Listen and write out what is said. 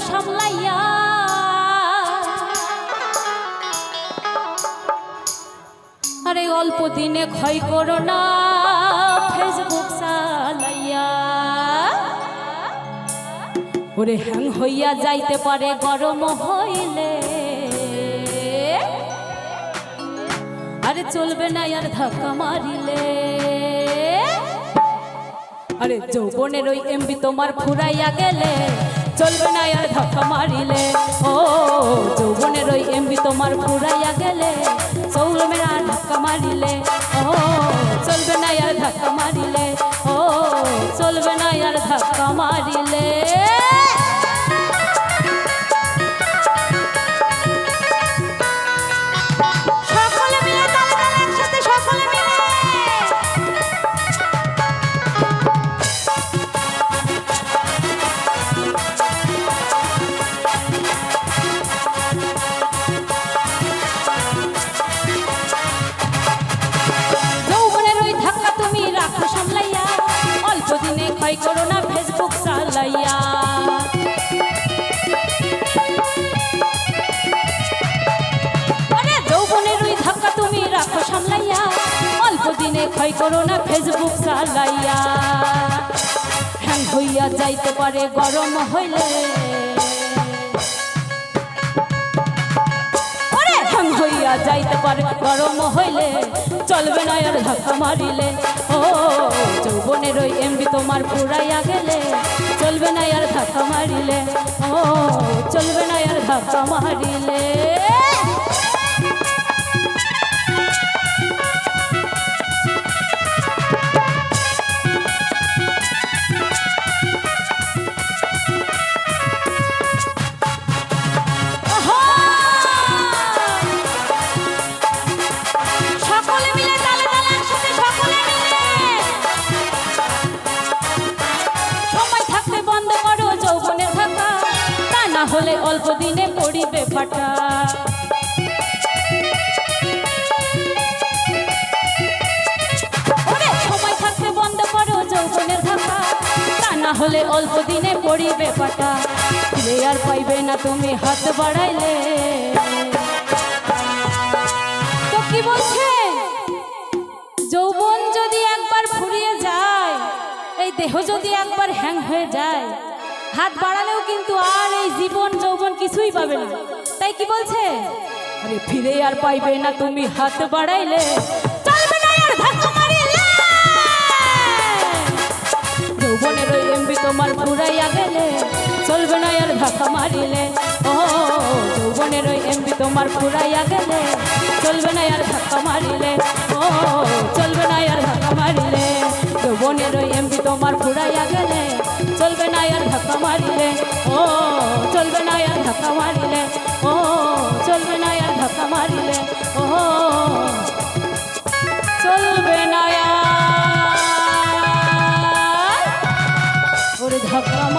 সামলাইয়া। আরে অল্প দিনে ক্ষয় করো না ফেসবুক চালাইয়া। ওরে হ্যাং হইয়া যাইতে পারে, গরম হইলে। আরে চলবে না আর ধাক্কা মারিলে। আরে যৌবনের ওই এমবি তোমার ফুরাইয়া গেলে। চলবে না আর ধাক্কা মারিলে। ও, যৌবনের ওই এমবি তোমার ফুরাইয়া গেলে। চলবে না ধাক্কা মারিলে। ও, চলবে না আর ধাক্কা মারিলে। ও, চলবে না আর ধাক্কা মারিলে। করো না ফেসবুক চালাইয়া। যৌবনের ওই ধাক্কা তুমি রাখো সামলাইয়া। অল্প দিনে ক্ষয় করো না ফেসবুক চালাইয়া। হ্যাং হইয়া যাইতে পারে গরম হইলে। হইয়া যাইতে পারে। গরম হইলে চলবে না, আর ধাক্কা মারিলে। ও, যৌবনের ওই এমবি তোমার পুরাইয়া গেলে। চলবে না, আর ধাক্কা মারিলে। ও, চলবে না, আর ধাক্কা মারিলে। অল্প দিনে পড়িবে ফাটা হলে অল্প দিনে পড়িবে পাটা। ফিরে আর পাইবে না তুমি হাত বাড়াইলে। তো কি বলছে? যৌবন যদি একবার ফুরিয়ে যায়, এই দেহ যদি একবার হ্যাং হয়ে হাত বাড়ালেও কিন্তু আর এই জীবন যৌবন কিছুই পাবে না। তাই কি বলছে? আরে ফিরে আর পাইবে না তুমি হাত বাড়াইলে। চলবে না ধাক্কা মারিলে। যৌবনের ওই তোমার ফুরাইয়া গেলে। চলবে না আর ধাক্কা মারিলে। ও, যৌবনের ওই এমবি তোমার ফুরাইয়া গেলে। না আর ধাক্কা মারিলে, ও চলবে না আর ধাক্কা মারিলে, ও চলবে না আর ধাক্কা মারিলে, ও চলবে না ধাক্কা